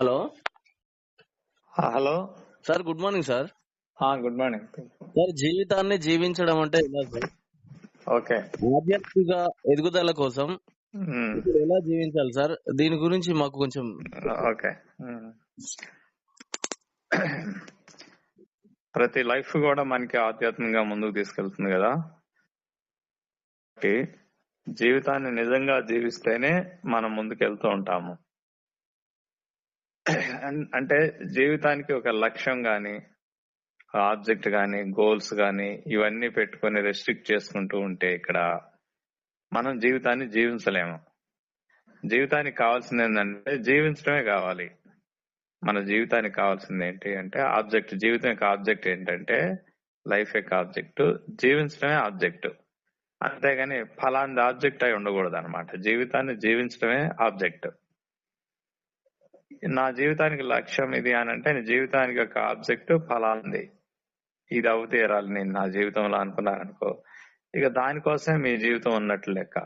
Hello. Hello. Sir good morning sir. Good morning. Sir జీవితాన్ని జీవించడం అంటే ఎలా సార్? ఓకే. ఆధ్యాత్మిక ఎదుగుదల కోసం ఎలా జీవించాలి సార్? దీని గురించి మాకు కొంచెం ఓకే. ప్రతి లైఫ్ కూడా మనకి ఆధ్యాత్మికంగా ముందుకు తీసుకెళ్తుంది కదా. జీవితాన్ని నిజంగా జీవిస్తేనే మనం ముందుకు వెళ్తూ ఉంటాము. అంటే జీవితానికి ఒక లక్ష్యం గాని ఆబ్జెక్ట్ గాని గోల్స్ గాని ఇవన్నీ పెట్టుకొని రెస్ట్రిక్ట్ చేసుకుంటూ ఉంటే ఇక్కడ మనం జీవితాన్ని జీవించలేము. జీవితానికి కావాల్సింది ఏంటంటే జీవించడమే కావాలి. మన జీవితానికి కావాల్సింది ఏంటి అంటే ఆబ్జెక్ట్ జీవితం యొక్క ఆబ్జెక్ట్ ఏంటంటే లైఫ్ యొక్క ఆబ్జెక్ట్ జీవించడమే ఆబ్జెక్ట్. అంతేగాని ఫలాంటి ఆబ్జెక్ట్ అయి ఉండకూడదు అనమాట జీవితాన్ని జీవించడమే ఆబ్జెక్ట్. నా జీవితానికి లక్ష్యం ఇది అని అంటే నీ జీవితానికి ఒక ఆబ్జెక్ట్ ఫలాంది ఇది అవుతీరాలి నేను నా జీవితంలో అనుకున్నారనుకో ఇక దానికోసమే మీ జీవితం ఉన్నట్లు లెక్క.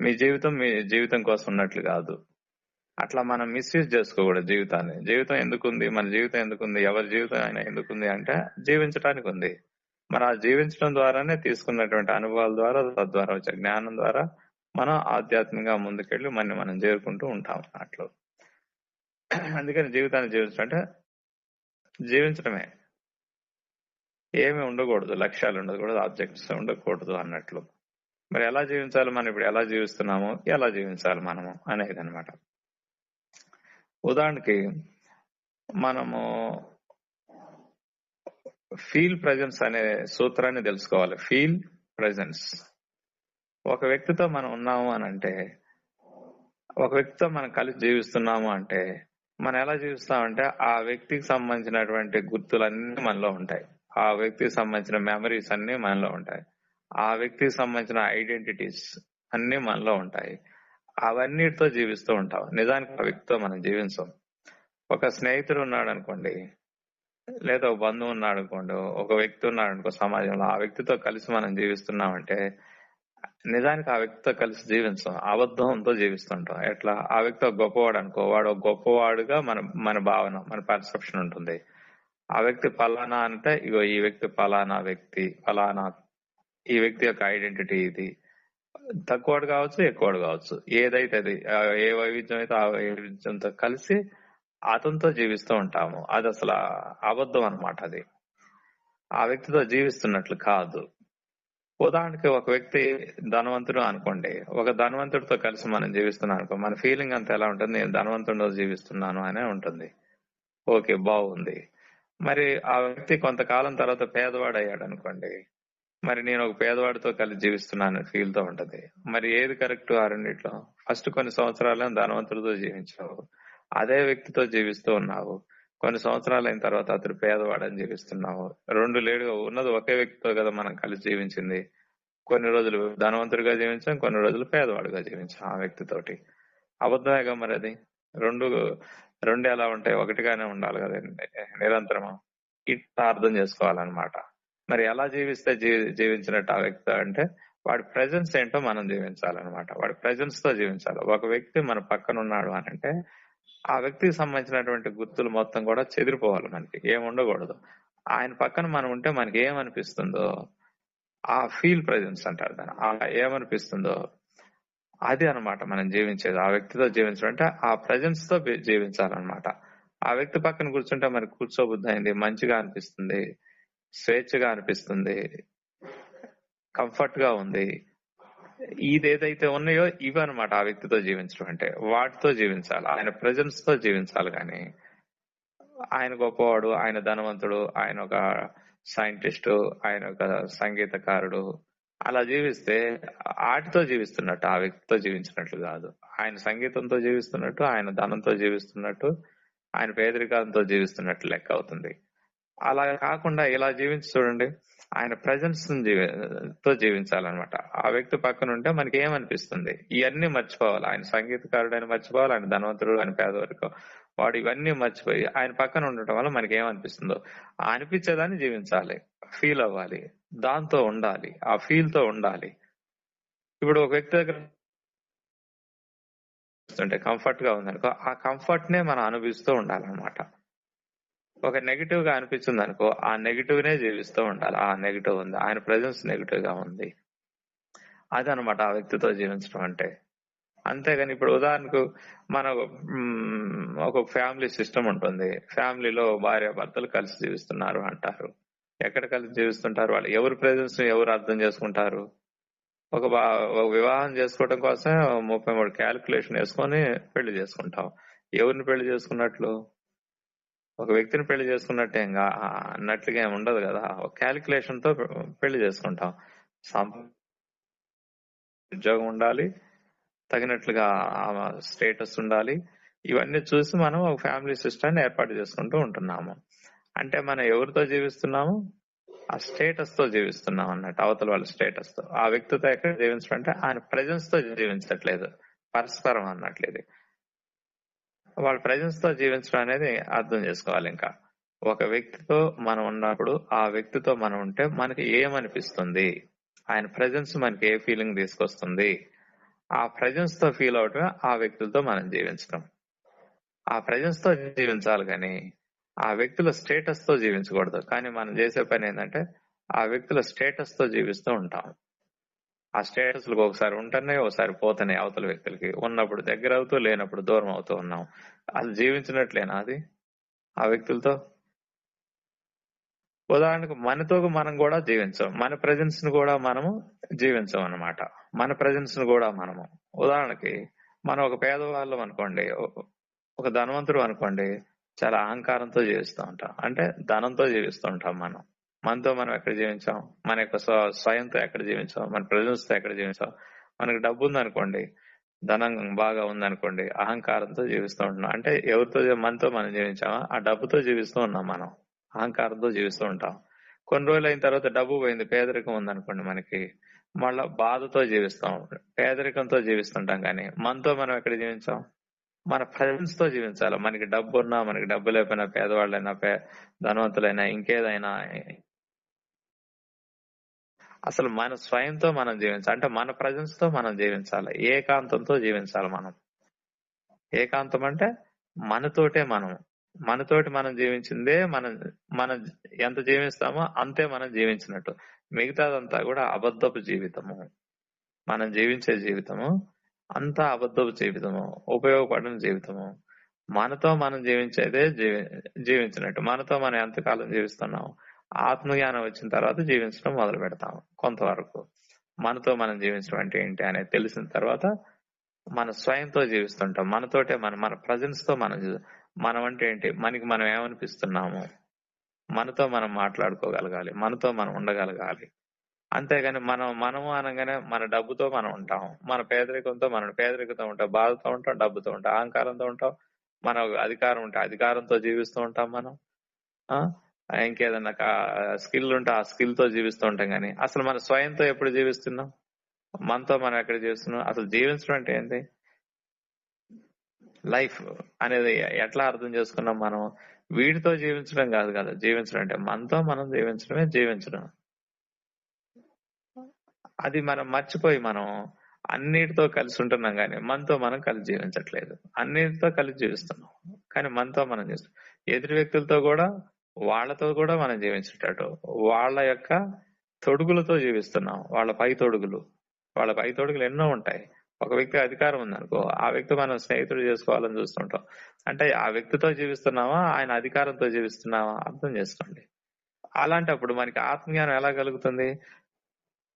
మీ జీవితం మీ జీవితం కోసం ఉన్నట్లు కాదు. అట్లా మనం మిస్యూజ్ చేసుకోకూడదు జీవితాన్ని. జీవితం ఎందుకుంది? మన జీవితం ఎందుకుంది? ఎవరి జీవితం అయినా ఎందుకుంది అంటే జీవించడానికి ఉంది. మరి ఆ జీవించడం ద్వారానే తీసుకున్నటువంటి అనుభవాల ద్వారా తద్వారా వచ్చే జ్ఞానం ద్వారా మనం ఆధ్యాత్మికంగా ముందుకెళ్ళి మన మనం చేరుకుంటూ ఉంటాం అట్లా. అందుకని జీవితాన్ని జీవించడం అంటే జీవించడమే. ఏమి ఉండకూడదు లక్ష్యాలు ఉండకూడదు ఆబ్జెక్ట్స్ ఉండకూడదు అన్నట్లు. మరి ఎలా జీవించాలి మనం ఇప్పుడు? ఎలా జీవిస్తున్నాము? ఎలా జీవించాలి మనము? అనేది అనమాట ఉదాహరణకి మనము ఫీల్ ప్రజెన్స్ అనే సూత్రాన్ని తెలుసుకోవాలి. Feel presence. ఒక వ్యక్తితో మనం ఉన్నాము అని అంటే ఒక వ్యక్తితో మనం కలిసి జీవిస్తున్నాము అంటే మనం ఎలా జీవిస్తామంటే ఆ వ్యక్తికి సంబంధించినటువంటి గుర్తులన్నీ మనలో ఉంటాయి. ఆ వ్యక్తికి సంబంధించిన మెమరీస్ అన్ని మనలో ఉంటాయి. ఆ వ్యక్తికి సంబంధించిన ఐడెంటిటీస్ అన్ని మనలో ఉంటాయి. అవన్నిటితో జీవిస్తూ ఉంటాం. నిజానికి ఆ వ్యక్తితో మనం జీవించం. ఒక స్నేహితుడు ఉన్నాడు అనుకోండి లేదా ఒక బంధువు ఉన్నాడు అనుకోండి ఒక వ్యక్తి ఉన్నాడు అనుకో సమాజంలో ఆ వ్యక్తితో కలిసి మనం జీవిస్తున్నామంటే నిజానికి ఆ వ్యక్తితో కలిసి జీవించాం. అబద్ధంతో జీవిస్తుంటాం. ఎట్లా? ఆ వ్యక్తి ఒక గొప్పవాడు అనుకో. వాడు ఒక గొప్పవాడుగా మన మన భావన మన పర్సెప్షన్ ఉంటుంది. ఆ వ్యక్తి ఫలానా అంటే ఇగో ఈ వ్యక్తి ఫలానా వ్యక్తి ఫలానా ఈ వ్యక్తి యొక్క ఐడెంటిటీ ఇది. తక్కువడు కావచ్చు ఎక్కువడు కావచ్చు. ఏదైతే అది ఏ వైవిధ్యం అయితే ఆ వైవిధ్యంతో కలిసి అతనితో జీవిస్తూ ఉంటాము. అది అసలు అబద్ధం అనమాట అది. ఆ వ్యక్తితో జీవిస్తున్నట్లు కాదు. ఉదాహరణకి ఒక వ్యక్తి ధనవంతుడు అనుకోండి. ఒక ధనవంతుడితో కలిసి మనం జీవిస్తున్నాం అనుకో మన ఫీలింగ్ అంతా ఎలా ఉంటుంది? నేను ధనవంతుడితో జీవిస్తున్నాను అనే ఉంటుంది. ఓకే బాగుంది. మరి ఆ వ్యక్తి కొంతకాలం తర్వాత పేదవాడు అయ్యాడు అనుకోండి. మరి నేను ఒక పేదవాడితో కలిసి జీవిస్తున్నాను ఫీల్తో ఉంటది. మరి ఏది కరెక్ట్ ఆ రెండిట్లో? ఫస్ట్ కొన్ని సంవత్సరాలు ధనవంతుడితో జీవించావు. అదే వ్యక్తితో జీవిస్తూ ఉన్నావు. కొన్ని సంవత్సరాలు అయిన తర్వాత అతడు పేదవాడని జీవిస్తున్నావు. రెండు లేడు ఉన్నది ఒకే వ్యక్తితో కదా మనం కలిసి జీవించింది. కొన్ని రోజులు ధనవంతుడిగా జీవించాం కొన్ని రోజులు పేదవాడిగా జీవించాం ఆ వ్యక్తితోటి. అబద్ధమేగా మరి అది రెండు రెండు ఎలా ఉంటాయి ఒకటిగానే ఉండాలి కదా నిరంతరము. ఇట్లా అర్థం చేసుకోవాలన్నమాట. మరి ఎలా జీవిస్తే జీవి జీవించినట్టు ఆ వ్యక్తి అంటే వాడి ప్రెజెన్స్ ఏంటో మనం జీవించాలన్నమాట. వాడి ప్రెజెన్స్తో జీవించాలి. ఒక వ్యక్తి మన పక్కన ఉన్నాడు అని అంటే ఆ వ్యక్తికి సంబంధించినటువంటి గుర్తులు మొత్తం కూడా చెదిరిపోవాలి మనకి ఏముండకూడదు ఆయన పక్కన మనం ఉంటే మనకి ఏమనిపిస్తుందో ఆ ఫీల్ ప్రెజెన్స్ అంటారు దాన్ని. ఆ ఏమనిపిస్తుందో అది అన్నమాట మనం జీవించేది. ఆ వ్యక్తితో జీవించడం అంటే ఆ ప్రెజెన్స్తో జీవించాలన్నమాట. ఆ వ్యక్తి పక్కన కూర్చుంటే మనకి కూర్చోబుద్ధి అయింది మంచిగా అనిపిస్తుంది స్వేచ్ఛగా అనిపిస్తుంది కంఫర్ట్గా ఉంది ఇదేదైతే ఉన్నాయో ఇవి అనమాట ఆ వ్యక్తితో జీవించడం అంటే. వాటితో జీవించాలి? ఆయన ప్రజెన్స్తో జీవించాలి కానీ. ఆయన గొప్పవాడు ఆయన ధనవంతుడు ఆయన ఒక సైంటిస్ట్ ఆయన ఒక సంగీతకారుడు. అలా జీవిస్తే ఆటితో జీవిస్తున్నట్టు ఆ వ్యక్తితో జీవించినట్లు కాదు. ఆయన సంగీతంతో జీవిస్తున్నట్టు ఆయన ధనంతో జీవిస్తున్నట్టు ఆయన పేదరికాలతో జీవిస్తున్నట్టు లెక్క అవుతుంది. అలా కాకుండా ఇలా జీవించి చూడండి. ఆయన ప్రజెన్స్తో జీవించాలన్నమాట. ఆ వ్యక్తి పక్కన ఉంటే మనకి ఏమనిపిస్తుంది ఇవన్నీ మర్చిపోవాలి. ఆయన సంగీతకారుడు అని మర్చిపోవాలి. ఆయన ధనవంతుడు ఆయన పేదవరకు వాడు ఇవన్నీ మర్చిపోయి ఆయన పక్కన ఉండటం వల్ల మనకి ఏమనిపిస్తుందో ఆ అనిపించేదాన్ని జీవించాలి. ఫీల్ అవ్వాలి. దాంతో ఉండాలి. ఆ ఫీల్తో ఉండాలి. ఇప్పుడు ఒక వ్యక్తి దగ్గర ఉంటే కంఫర్ట్గా ఉందనుకో ఆ కంఫర్ట్ నే మనం అనుభవిస్తూ ఉండాలన్నమాట. ఒక నెగిటివ్గా అనిపిస్తుంది అనుకో ఆ నెగిటివ్ నే జీవిస్తూ ఉండాలి. ఆ నెగిటివ్ ఉంది. ఆయన ప్రజెన్స్ నెగిటివ్గా ఉంది. అదనమాట ఆ వ్యక్తితో జీవించడం అంటే. అంతేగాని ఇప్పుడు ఉదాహరణకు మన ఒక ఫ్యామిలీ సిస్టమ్ ఉంటుంది. ఫ్యామిలీలో భార్య భర్తలు కలిసి జీవిస్తున్నారు అంటారు. ఎక్కడ కలిసి జీవిస్తుంటారు? వాళ్ళు ఎవరి ప్రెజెన్స్ ఎవరు అర్థం చేసుకుంటారు? ఒక ఒక వివాహం చేసుకోవడం కోసం ముప్పై మూడు క్యాలిక్యులేషన్ వేసుకొని పెళ్ళి చేసుకుంటాం. ఎవరిని పెళ్ళి చేసుకున్నట్లు? ఒక వ్యక్తిని పెళ్ళి చేసుకున్నట్టే ఇంకా అన్నట్లుగా ఏమి ఉండదు కదా. ఒక క్యాలిక్యులేషన్తో పెళ్ళి చేసుకుంటాం. ఉద్యోగం ఉండాలి తగినట్లుగా స్టేటస్ ఉండాలి. ఇవన్నీ చూసి మనం ఒక ఫ్యామిలీ సిస్టాన్ని ఏర్పాటు చేసుకుంటూ ఉంటున్నాము. అంటే మనం ఎవరితో జీవిస్తున్నాము? ఆ స్టేటస్తో జీవిస్తున్నాం అన్నట్టు అవతల వాళ్ళ స్టేటస్తో. ఆ వ్యక్తితో ఎక్కడ జీవించడం అంటే ఆయన ప్రజెన్స్తో జీవించట్లేదు. పరస్పరం అన్నట్లేదు వాళ్ళ ప్రజెన్స్తో జీవించడం అనేది అర్థం చేసుకోవాలి ఇంకా. ఒక వ్యక్తితో మనం ఉన్నప్పుడు ఆ వ్యక్తితో మనం ఉంటే మనకి ఏమనిపిస్తుంది? ఆయన ప్రజెన్స్ మనకి ఏ ఫీలింగ్ తీసుకొస్తుంది? ఆ ప్రజెన్స్తో ఫీల్ అవటమే ఆ వ్యక్తులతో మనం జీవించడం ఆ ప్రజెన్స్తో జీవించాలి కానీ ఆ వ్యక్తుల స్టేటస్తో జీవించకూడదు. కానీ మనం చేసే పని ఏంటంటే ఆ వ్యక్తుల స్టేటస్తో జీవిస్తూ ఉంటాం. ఆ స్టేటస్ ఒకసారి ఉంటున్నాయి ఒకసారి పోతున్నాయి అవతల వ్యక్తులకి ఉన్నప్పుడు దగ్గర అవుతూ లేనప్పుడు దూరం అవుతూ ఉన్నాం. అది జీవించినట్లేనా అది? ఆ వ్యక్తులతో? ఉదాహరణకు మనతో మనం కూడా జీవించాం. మన ప్రజెన్స్ని కూడా మనము జీవించాం అనమాట మన ప్రజెన్స్ని కూడా మనము. ఉదాహరణకి మనం ఒక పేదవాళ్ళం అనుకోండి ఒక ధనవంతుడు అనుకోండి చాలా అహంకారంతో జీవిస్తూ ఉంటాం. అంటే ధనంతో జీవిస్తూ ఉంటాం మనం. మనతో మనం ఎక్కడ జీవించాం? మన యొక్క స్వయంతో ఎక్కడ జీవించాం? మన ప్రజలతో తో ఎక్కడ జీవించాం? మనకు డబ్బు ఉందనుకోండి ధనం బాగా ఉందనుకోండి అహంకారంతో జీవిస్తూ ఉంటున్నాం. అంటే ఎవరితో మనతో మనం జీవించామా? ఆ డబ్బుతో జీవిస్తూ ఉన్నాం మనం. అహంకారంతో జీవిస్తూ ఉంటాం. కొన్ని రోజులు అయిన తర్వాత డబ్బు పోయింది పేదరికం ఉందనుకోండి మనకి మళ్ళా బాధతో జీవిస్తాం పేదరికంతో జీవిస్తుంటాం కానీ మనతో మనం ఎక్కడ జీవించాం? మన ప్రజెన్స్తో జీవించాలి. మనకి డబ్బు ఉన్నా మనకి డబ్బు లేకపోయినా పేదవాళ్ళైనా పే ధనవంతులైనా ఇంకేదైనా అసలు మన స్వయంతో మనం జీవించాలి. అంటే మన ప్రజెన్స్తో మనం జీవించాలి. ఏకాంతంతో జీవించాలి మనం. ఏకాంతం అంటే మనతోటే మనం. మనతోటి మనం జీవించిందే మనం మనం ఎంత జీవిస్తామో అంతే మనం జీవించినట్టు. మిగతాదంతా కూడా అబద్ధపు జీవితము. మనం జీవించే జీవితము అంతా అబద్ధపు జీవితము. ఉపయోగపడని జీవితము. మనతో మనం జీవించేదే జీవి- జీవించినట్టు. మనతో మనం ఎంతకాలం జీవిస్తున్నాము ఆత్మజ్ఞానం వచ్చిన తర్వాత జీవించడం మొదలు పెడతాము. కొంతవరకు మనతో మనం జీవించడం అంటే ఏంటి అనేది తెలిసిన తర్వాత మన స్వయంతో జీవిస్తుంటాం. మనతోటే మన మన ప్రజెన్స్తో మనం మనం అంటే ఏంటి? మనకి మనం ఏమనిపిస్తున్నాము? మనతో మనం మాట్లాడుకోగలగాలి. మనతో మనం ఉండగలగాలి. అంతేగాని మనం మనము అనగానే మన డబ్బుతో మనం ఉంటాం మన పేదరికంతో మనం పేదరికంతో ఉంటాం. బాధతో ఉంటాం డబ్బుతో ఉంటాం. అహంకారంతో ఉంటాం. మన అధికారం ఉంటే అధికారంతో జీవిస్తూ ఉంటాం మనం. ఆ? ఇంకేదన్నా స్కిల్ ఉంటే ఆ స్కిల్తో జీవిస్తూ ఉంటాం కానీ అసలు మన స్వయంతో ఎప్పుడు జీవిస్తున్నాం? మనతో మనం ఎక్కడ జీవిస్తున్నాం? అసలు జీవించడం అంటే ఏంటి లైఫ్ అనేది ఎట్లా అర్థం చేసుకున్నాం మనం? వీటితో జీవించడం కాదు కదా జీవించడం అంటే మనతో మనం జీవించడమే జీవించడం. అది మనం మర్చిపోయి మనం అన్నిటితో కలిసి ఉంటున్నాం కానీ మనతో మనం కలిసి జీవించట్లేదు. అన్నిటితో కలిసి జీవిస్తున్నాం. కానీ మనతో మనం చేస్తున్నాం ఎదుటి వ్యక్తులతో కూడా వాళ్ళతో కూడా మనం జీవించేటట్టు. వాళ్ళ యొక్క తొడుగులతో జీవిస్తున్నాం. వాళ్ళ పై తొడుగులు. వాళ్ళ పై తొడుగులు ఎన్నో ఉంటాయి. ఒక వ్యక్తి అధికారం ఉందనుకో ఆ వ్యక్తి మనం స్నేహితుడు చేసుకోవాలని చూస్తుంటాం. అంటే ఆ వ్యక్తితో జీవిస్తున్నామా? ఆయన అధికారంతో జీవిస్తున్నామా? అర్థం చేసుకోండి. అలాంటప్పుడు మనకి ఆత్మజ్ఞానం ఎలా కలుగుతుంది?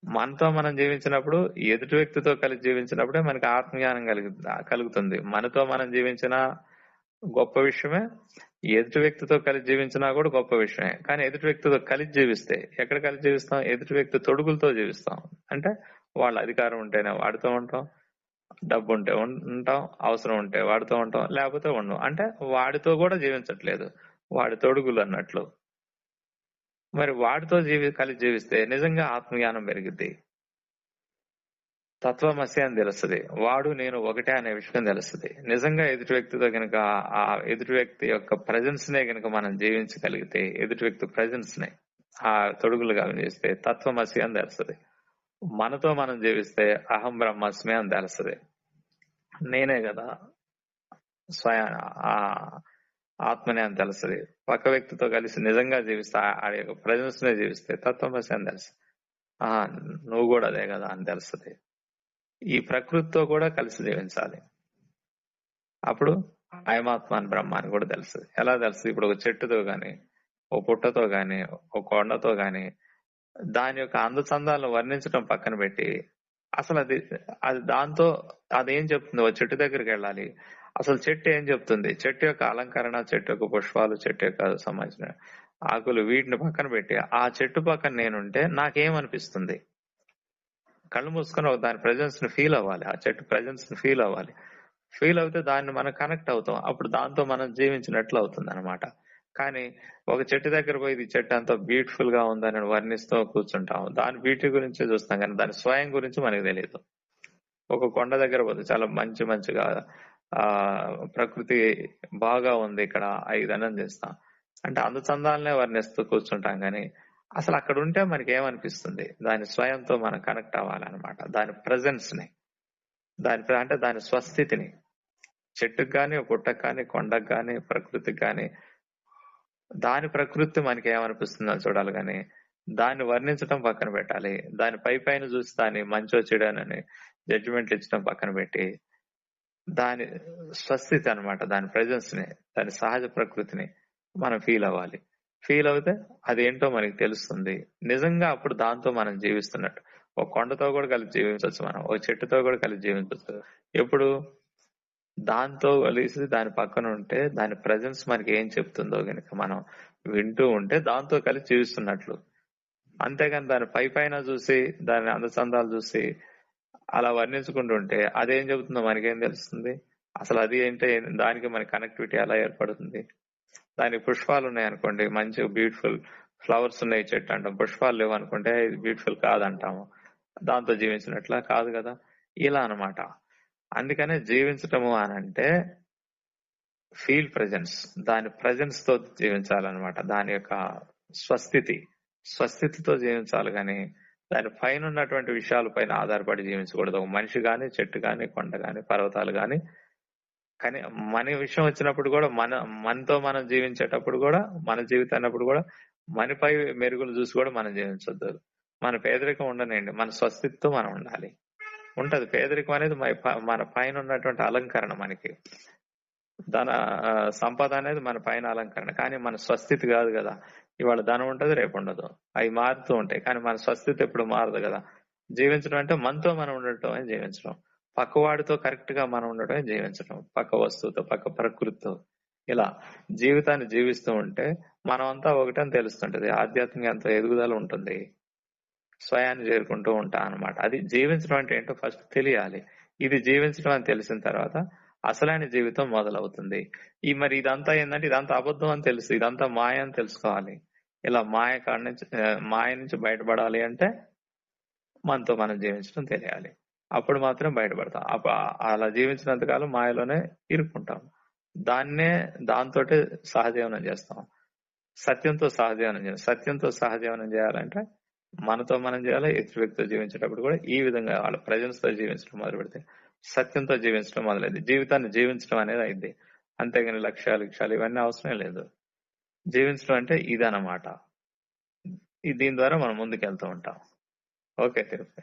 మనతో మనం జీవించినప్పుడు ఎదుటి వ్యక్తితో కలిసి జీవించినప్పుడే మనకి ఆత్మజ్ఞానం కలుగు కలుగుతుంది. మనతో మనం జీవించిన గొప్ప విషయమే ఎదుటి వ్యక్తితో కలిసి జీవించినా కూడా గొప్ప విషయమే. కానీ ఎదుటి వ్యక్తితో కలిసి జీవిస్తే ఎక్కడ కలిసి జీవిస్తాం? ఎదుటి వ్యక్తి తొడుగులతో జీవిస్తాం. అంటే వాళ్ళ అధికారం ఉంటేనే వాడుతూ ఉంటాం డబ్బు ఉంటే ఉంటాం అవసరం ఉంటే వాడుతూ ఉంటాం లేకపోతే ఉండం అంటే వాడితో కూడా జీవించట్లేదు. వాడి తొడుగులు అన్నట్లు. మరి వాడితో జీవి కలిసి జీవిస్తే నిజంగా ఆత్మజ్ఞానం పెరిగిద్ది. తత్వమసి అని తెలుస్తుంది. వాడు నేను ఒకటే అనే విషయం తెలుస్తుంది. నిజంగా ఎదుటి వ్యక్తితో కనుక ఆ ఎదుటి వ్యక్తి యొక్క ప్రజెన్స్ నే కనుక మనం జీవించగలిగితే ఎదుటి వ్యక్తి ప్రజెన్స్ నే ఆ తొడుగులుగా జీవిస్తే తత్వమసి అని తెలుస్తుంది. మనతో మనం జీవిస్తే అహం బ్రహ్మాస్మి అని తెలుస్తుంది. నేనే కదా స్వయం ఆ ఆత్మనే అని తెలుస్తుంది. పక్క వ్యక్తితో కలిసి నిజంగా జీవిస్తే ఆ- యొక్క ప్రజెన్స్ నే జీవిస్తే తత్వమసి అని తెలుస్తుంది. ఆ నువ్వు కూడా అదే కదా అని తెలుస్తుంది. ఈ ప్రకృతితో కూడా కలిసి జీవించాలి. అప్పుడు అయమాత్మ అని బ్రహ్మ అని కూడా తెలుస్తుంది ఎలా తెలుస్తుంది ఇప్పుడు ఒక చెట్టుతో గాని ఓ పుట్టతో గాని ఒక కొండతో గాని దాని యొక్క అందచందాలను వర్ణించడం పక్కన పెట్టి అసలు అది అది దాంతో అదేం చెప్తుంది? ఓ చెట్టు దగ్గరికి వెళ్ళాలి. అసలు చెట్టు ఏం చెప్తుంది? చెట్టు యొక్క అలంకరణ చెట్టు యొక్క పుష్పాలు చెట్టు యొక్క సంబంధించిన ఆకులు వీటిని పక్కన పెట్టి ఆ చెట్టు పక్కన నేనుంటే నాకేమనిపిస్తుంది? కళ్ళు మూసుకొని ఒక దాని ప్రజెన్స్ని ఫీల్ అవ్వాలి. ఆ చెట్టు ప్రజెన్స్ని ఫీల్ అవ్వాలి. ఫీల్ అవుతే దాన్ని మనం కనెక్ట్ అవుతాం. అప్పుడు దాంతో మనం జీవించినట్లు అవుతుంది అనమాట కానీ ఒక చెట్టు దగ్గర పోయి ఇది చెట్టు అంత బ్యూటిఫుల్గా ఉందని వర్ణిస్తూ కూర్చుంటాం. దాని బ్యూటీ గురించి చూస్తాం కానీ దాని స్వయం గురించి మనకు తెలియదు. ఒక కొండ దగ్గర పోతే చాలా మంచి మంచిగా ఆ ప్రకృతి బాగా ఉంది ఇక్కడ. ఐదనం చేస్తాం. అంటే అందచందాలనే వర్ణిస్తూ కూర్చుంటాం కానీ అసలు అక్కడ ఉంటే మనకి ఏమనిపిస్తుంది దాని స్వయంతో మనం కనెక్ట్ అవ్వాలన్నమాట. దాని ప్రజెన్స్ని దాని ప్ర- అంటే దాని స్వస్థితిని. చెట్టుకు కానీ పుట్టకు కానీ కొండకు కానీ ప్రకృతికి కానీ దాని ప్రకృతి మనకి ఏమనిపిస్తుందో చూడాలి కానీ దాన్ని వర్ణించడం పక్కన పెట్టాలి. దాని పై పైన చూసి దాన్ని మంచో చెడనని జడ్జిమెంట్లు ఇచ్చడం పక్కన పెట్టి దాని స్వస్థితి అనమాట దాని ప్రజెన్స్ని దాని సహజ ప్రకృతిని మనం ఫీల్ అవ్వాలి. ఫీల్ అవుతే అదేంటో మనకి తెలుస్తుంది. నిజంగా అప్పుడు దాంతో మనం జీవిస్తున్నట్టు. ఒక కొండతో కూడా కలిసి జీవించవచ్చు మనం. ఒక చెట్టుతో కూడా కలిసి జీవించవచ్చు. ఎప్పుడు దాంతో కలిసి దాని పక్కన ఉంటే దాని ప్రజెన్స్ మనకి ఏం చెప్తుందో గనుక మనం వింటూ ఉంటే దాంతో కలిసి జీవిస్తున్నట్లు. అంతేగాని దాని పై పైన చూసి దాని అందచందాలు చూసి అలా వర్ణించుకుంటూ ఉంటే అదేం చెబుతుందో మనకేం తెలుస్తుంది? అసలు అది ఏంటే? దానికి మన కనెక్టివిటీ ఎలా ఏర్పడుతుంది? దానికి పుష్పాలు ఉన్నాయి అనుకోండి మంచి బ్యూటిఫుల్ ఫ్లవర్స్ ఉన్నాయి చెట్టు అంటాం. పుష్పాలు లేవు అనుకుంటే ఇది బ్యూటిఫుల్ కాదంటాము. దాంతో జీవించినట్లా కాదు కదా. ఇలా అన్నమాట. అందుకనే జీవించటము అని అంటే ఫీల్ ప్రెజెన్స్ దాని ప్రజెన్స్తో జీవించాలన్నమాట. దాని యొక్క స్వస్థితి స్వస్థితితో జీవించాలి కానీ దాని పైన ఉన్నటువంటి విషయాల పైన ఆధారపడి జీవించకూడదు. ఒక మనిషి కానీ చెట్టు కానీ కొండ కానీ పర్వతాలు కానీ కానీ మన విషయం వచ్చినప్పుడు కూడా మన మనతో మనం జీవించేటప్పుడు కూడా మన జీవితాన్నప్పుడు కూడా మనపై మెరుగులు చూసి కూడా మనం జీవించొద్దు మన పేదరికం ఉండనండి మన స్వస్థితితో మనం ఉండాలి. ఉంటది. పేదరికం అనేది మన మన పైన ఉన్నటువంటి అలంకరణ మనకి. ధన సంపద అనేది మన పైన అలంకరణ. కానీ మన స్వస్థితి కాదు కదా. ఇవాళ ధనం ఉంటది రేపు ఉండదు. అవి మారుతూ ఉంటాయి. కానీ మన స్వస్థితి ఎప్పుడు మారదు కదా. జీవించడం అంటే మనతో మనం ఉండటం అని జీవించడం. పక్కవాడితో కరెక్ట్గా మనం ఉండటమే జీవించడం పక్క వస్తువుతో పక్క ప్రకృతితో. ఇలా జీవితాన్ని జీవిస్తూ ఉంటే మనం అంతా ఒకటని తెలుస్తుంటది. ఆధ్యాత్మిక అంత ఎదుగుదల ఉంటుంది. స్వయాన్ని చేరుకుంటూ ఉంటా అన్నమాట. అది జీవించడం అంటే ఏంటో ఫస్ట్ తెలియాలి. ఇది జీవించడం అని తెలిసిన తర్వాత అసలైన జీవితం మొదలవుతుంది. ఈ మరి ఇదంతా ఏంటంటే ఇదంతా అబద్ధం అని తెలుసు. ఇదంతా మాయ అని తెలుసుకోవాలి. ఇలా మాయ కాడ నుంచి మాయ నుంచి బయటపడాలి అంటే మనతో మనం జీవించడం తెలియాలి. అప్పుడు మాత్రం బయటపడతాం. అలా జీవించినంత కాలం మాయలోనే ఇరుక్కుంటాం. దాన్నే దాంతో సహజీవనం చేస్తాం. సత్యంతో సహజీవనం చేయాలి సత్యంతో సహజీవనం చేయాలంటే మనతో మనం చేయాలి ఇతర వ్యక్తితో జీవించేటప్పుడు కూడా ఈ విధంగా వాళ్ళ ప్రజెన్స్తో జీవించడం మొదలు పెడితే సత్యంతో జీవించడం మొదలైంది జీవితాన్ని జీవించడం అనేది అయింది అంతేగాని లక్ష్యాలు లక్ష్యాలు ఇవన్నీ అవసరం లేదు. జీవించడం అంటే ఇదన్నమాట. అన్నమాట దీని ద్వారా మనం ముందుకు వెళ్తూ ఉంటాం. Okay Tirupati.